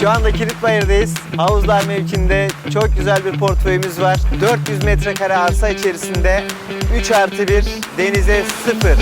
Şu anda Kilitbayır'dayız. Havuzlar mevkinde çok güzel bir portföyümüz var. 400 metrekare arsa içerisinde 3 artı 1 denize 0.